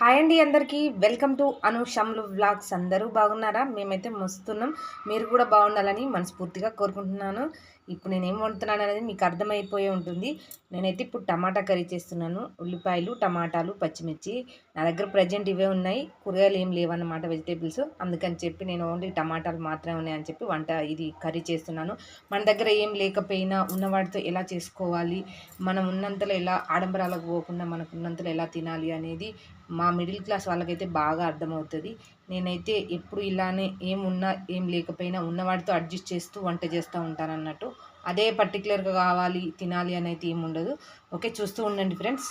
Hi అండి అందరికీ. Welcome to అనుషమ్లు వ్లాగ్స్. అందరూ బాగున్నారా? మేమైతే మస్తున్నాం. మీరు కూడా బాగుండాలని మనస్ఫూర్తిగా కోరుకుంటున్నాను. ఇప్పుడు నేను ఏం వండుతున్నాను అనేది మీకు అర్థమైపోయి ఉంటుంది. నేనైతే ఇప్పుడు టమాటా కర్రీ చేస్తున్నాను. ఉల్లిపాయలు టమాటాలు పచ్చిమిర్చి. నా దగ్గర ప్రజెంట్ ఇవే ఉన్నాయి. కూరగాయలు ఏం లేవన్నమాట వెజిటేబుల్స్. అందుకని చెప్పి నేను ఓన్లీ టమాటాలు మాత్రమే ఉన్నాయని చెప్పి వంట ఇది కర్రీ చేస్తున్నాను. మన దగ్గర ఏం లేకపోయినా ఉన్నవాటితో ఎలా చేసుకోవాలి? మనం ఉన్నంతలో ఎలా ఆడంబరాలకు పోకుండా మనకు ఉన్నంతలో ఎలా తినాలి అనేది మా మిడిల్ క్లాస్ వాళ్ళకైతే బాగా అర్థమవుతుంది. నేనైతే ఎప్పుడు ఇలానే ఏం ఉన్నా ఏం లేకపోయినా ఉన్నవాడితో అడ్జస్ట్ చేస్తూ వంట చేస్తూ ఉంటాను అన్నట్టు అదే పర్టికులర్గా కావాలి తినాలి అనేది ఏమి ఉండదు. ఓకే చూస్తూ ఉండండి ఫ్రెండ్స్.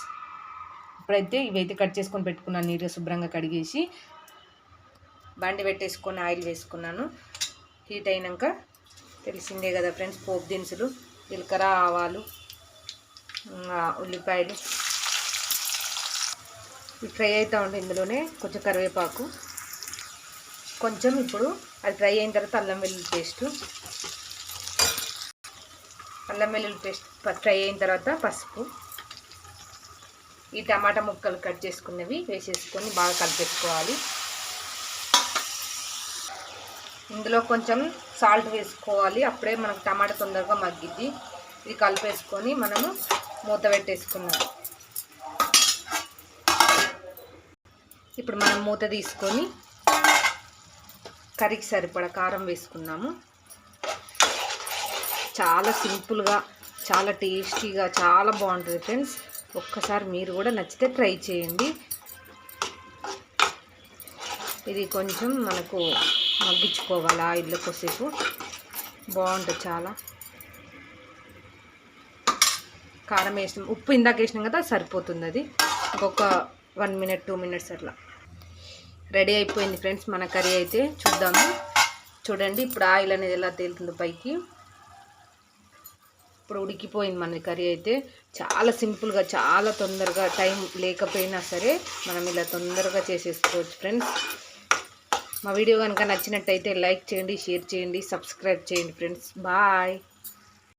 ఇప్పుడైతే ఇవైతే కట్ చేసుకొని పెట్టుకున్నాను నీట్గా శుభ్రంగా కడిగేసి బండి పెట్టేసుకొని ఆయిల్ వేసుకున్నాను. హీట్ అయినాక తెలిసిందే కదా ఫ్రెండ్స్ పోపు దినుసులు జీలకర్ర ఆవాలు ఉల్లిపాయలు. ఫ్రై అవుతూ ఉంటుంది ఇందులోనే కొంచెం కరివేపాకు. కొంచెం ఇప్పుడు అది ఫ్రై అయిన తర్వాత అల్లం వెల్లుల్లి పేస్ట్. అల్లం వెల్లుల్లి పేస్ట్ ఫ్రై అయిన తర్వాత పసుపు. ఈ టమాటా ముక్కలు కట్ చేసుకున్నవి వేసేసుకొని బాగా కలిపేసుకోవాలి ఇందులో కొంచెం సాల్ట్ వేసుకోవాలి. అప్పుడే మనకు టమాటా తొందరగా మగ్గిద్ది. ఇది కలిపేసుకొని మనము మూత పెట్టేసుకున్నాం ఇప్పుడు మనం మూత తీసుకొని కర్రీకి సరిపడా కారం వేసుకున్నాము. చాలా సింపుల్గా చాలా టేస్టీగా చాలా బాగుంటుంది ఫ్రెండ్స్. ఒక్కసారి మీరు కూడా నచ్చితే ట్రై చేయండి. ఇది కొంచెం మనకు మగ్గించుకోవాలి ఆయిల్లో కొద్దిసేపు. బాగుంటుంది చాలా. కారం వేసినాం. ఉప్పు ఇందాక వేసినాం కదా సరిపోతుంది అది. ఇంకొక వన్ మినిట్ టూ మినిట్స్ అట్లా. రెడీ అయిపోయింది ఫ్రెండ్స్ మన కర్రీ అయితే. చూద్దాము. చూడండి ఇప్పుడు ఆయిల్ అనేది ఎలా తేలుతుందో పైకి. ఇప్పుడు ఉడికిపోయింది మన కర్రీ అయితే. చాలా సింపుల్గా చాలా తొందరగా టైం లేకపోయినా సరే మనం ఇలా తొందరగా చేసేసుకోవచ్చు ఫ్రెండ్స్. మా వీడియో కనుక నచ్చినట్టయితే లైక్ చేయండి షేర్ చేయండి సబ్స్క్రైబ్ చేయండి ఫ్రెండ్స్. బాయ్.